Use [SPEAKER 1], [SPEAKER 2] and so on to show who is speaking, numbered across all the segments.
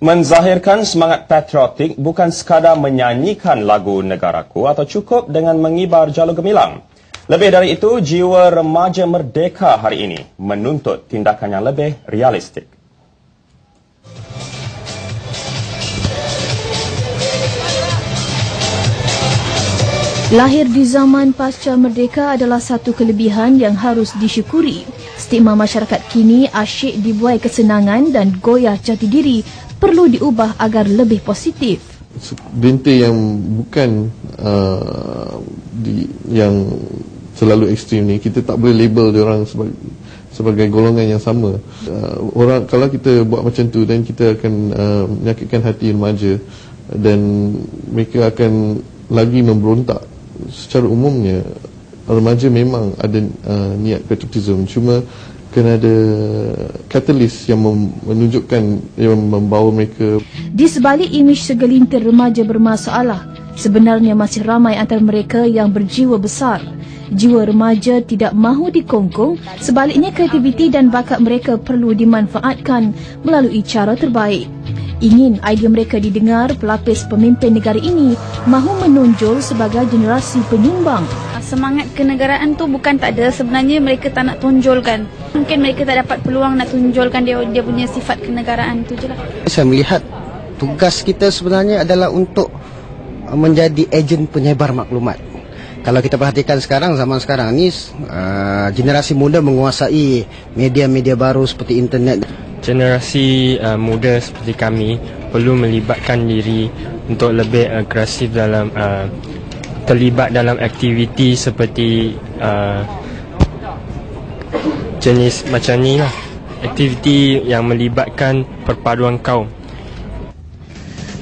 [SPEAKER 1] Menzahirkan semangat patriotik bukan sekadar menyanyikan lagu negaraku atau cukup dengan mengibar jalur gemilang. Lebih dari itu, jiwa remaja merdeka hari ini menuntut tindakan yang lebih realistik.
[SPEAKER 2] Lahir di zaman pasca merdeka adalah satu kelebihan yang harus disyukuri. Stigma masyarakat kini asyik dibuai kesenangan dan goyah jati diri perlu diubah agar lebih positif.
[SPEAKER 3] Binti yang bukan uh, di, yang selalu ekstrim ni kita tak boleh label dia orang sebagai sebagai golongan yang sama. Uh, orang kalau kita buat macam tu dan kita akan uh, menyakitkan hati remaja dan mereka akan lagi memberontak. Secara umumnya remaja memang ada uh, niat patriotism cuma kena ada katalis yang menunjukkan yang membawa mereka.
[SPEAKER 2] Di sebalik imej segelintir remaja bermasalah sebenarnya masih ramai antara mereka yang berjiwa besar. Jiwa remaja tidak mahu dikongkong sebaliknya kreativiti dan bakat mereka perlu dimanfaatkan melalui cara terbaik. Ingin idea mereka didengar pelapis pemimpin negara ini mahu menonjol sebagai generasi penyumbang
[SPEAKER 4] semangat kenegaraan tu bukan tak ada. Sebenarnya mereka tak nak tonjolkan mungkin mereka tak dapat peluang nak tonjolkan dia dia punya sifat kenegaraan tu je lah.
[SPEAKER 5] Saya melihat tugas kita sebenarnya adalah untuk menjadi ejen penyebar maklumat. Kalau kita perhatikan sekarang zaman sekarang ni uh, generasi muda menguasai media-media baru seperti internet.
[SPEAKER 6] Generasi uh, muda seperti kami perlu melibatkan diri untuk lebih agresif dalam uh, terlibat dalam aktiviti seperti uh, jenis macam ni lah. Aktiviti yang melibatkan perpaduan kaum.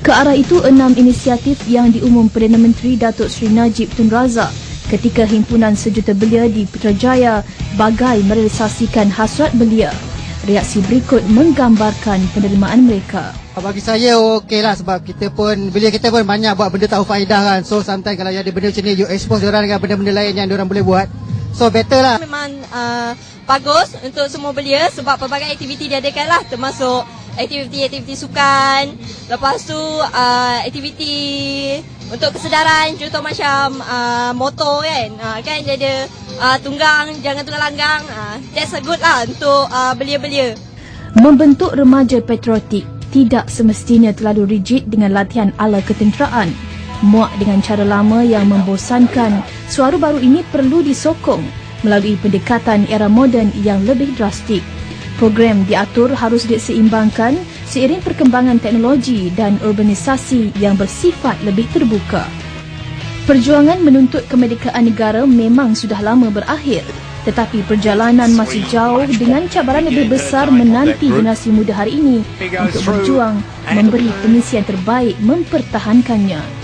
[SPEAKER 2] Ke arah itu enam inisiatif yang diumum Perdana Menteri Datuk Seri Najib Tun Razak ketika himpunan sejuta belia di Putrajaya bagai merealisasikan hasrat belia reaksi berikut menggambarkan penerimaan mereka.
[SPEAKER 7] Bagi saya okey lah sebab kita pun bila kita pun banyak buat benda tahu faedah kan. So sometimes kalau ada benda macam ni you expose orang dengan benda-benda lain yang orang boleh buat. So better lah.
[SPEAKER 8] Memang uh, bagus untuk semua belia sebab pelbagai aktiviti diadakan lah termasuk aktiviti-aktiviti sukan. Lepas tu uh, aktiviti untuk kesedaran contoh macam uh, motor kan. Uh, kan dia ada uh, tunggang jangan tunggang langgang uh, that's a good lah untuk uh, belia-belia
[SPEAKER 2] membentuk remaja patriotik tidak semestinya terlalu rigid dengan latihan ala ketenteraan. Muak dengan cara lama yang membosankan, suara baru ini perlu disokong melalui pendekatan era moden yang lebih drastik. Program diatur harus diseimbangkan seiring perkembangan teknologi dan urbanisasi yang bersifat lebih terbuka. Perjuangan menuntut kemerdekaan negara memang sudah lama berakhir tetapi perjalanan masih jauh dengan cabaran lebih besar menanti generasi muda hari ini untuk berjuang memberi pengisian terbaik mempertahankannya.